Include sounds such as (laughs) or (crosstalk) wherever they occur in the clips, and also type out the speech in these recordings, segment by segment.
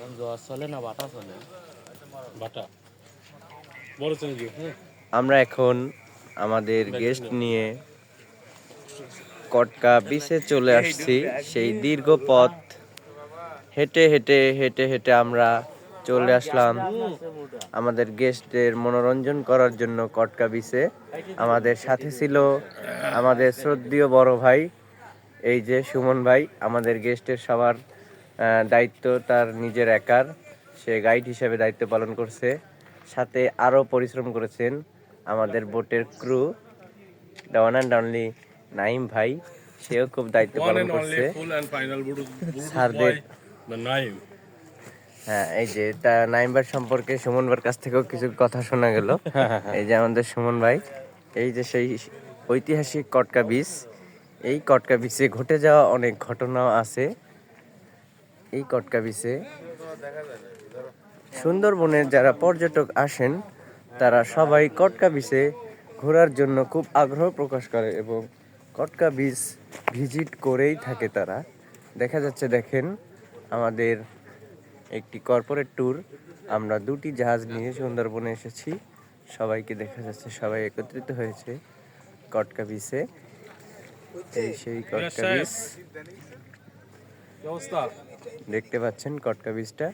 এখন জোয়ার চলে না বাটা চলে? বাটা। বড় চিংড়ি হ্যাঁ। আমরা এখন আমাদের গেস্ট নিয়ে কটকা বিচে চলে আসছি। সেই দীর্ঘ পথ। হেঁটে হেঁটে হেঁটে হেঁটে আমরা চলে আসলাম। আমাদের গেস্টদের মনোরঞ্জন করার জন্য কটকা বিচে আমাদের সাথে ছিল আমাদের শ্রদ্ধীয় বড় ভাই এই যে সুমন ভাই আমাদের গেস্টের সবার দায়িত্ব তার নিজের একার। সে গাইড হিসেবে দায়িত্ব পালন করছে। সাথে আরও পরিশ্রম করেছেন আমাদের বোটের crew one and only Naim ভাই। সেও খুব দায়িত্ব পালন করছে। (laughs) স্যারদের হ্যাঁ এই যে তা নাইমবার সম্পর্কে সুমন ভাইয়ের কাছ থেকেও কিছু কথা শোনা গেল। (laughs) এই যে আমাদের সুমন ভাই এই যে সেই ঐতিহাসিক কটকা বিচ এই কটকা বিচে ঘটে যাওয়া অনেক ঘটনাও আছে। এই কটকা বিচে। সুন্দরবনের যারা পর্যটক আসেন তারা সবাই কটকা বিচে ঘোরার জন্য খুব আগ্রহ প্রকাশ করে এবং কটকা বিচ ভিজিট করেই থাকে তারা। দেখা যাচ্ছে দেখেন আমাদের একটি কর্পোরেট ট্যুর। আমরা দুটি জাহাজ নিয়ে সুন্দরবনে এসেছি। সবাইকে দেখা যাচ্ছে সবাই একত্রিত হয়েছে কটকা বিচে। এই সেই কটকা বিচ। দেখতে পাচ্ছেন কটকা বীজটা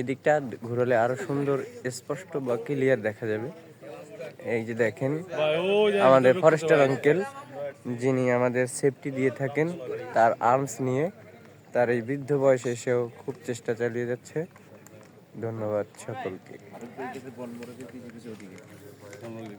এদিকটা ঘুরলে আরও সুন্দর স্পষ্ট বা ক্লিয়ার দেখা যাবে। এই যে দেখেন আমাদের ফরেস্টার আঙ্কেল যিনি আমাদের সেফটি দিয়ে থাকেন তার আর্মস নিয়ে তার এই বৃদ্ধ বয়সে এসেও খুব চেষ্টা চালিয়ে যাচ্ছে। ধন্যবাদ সকলকে।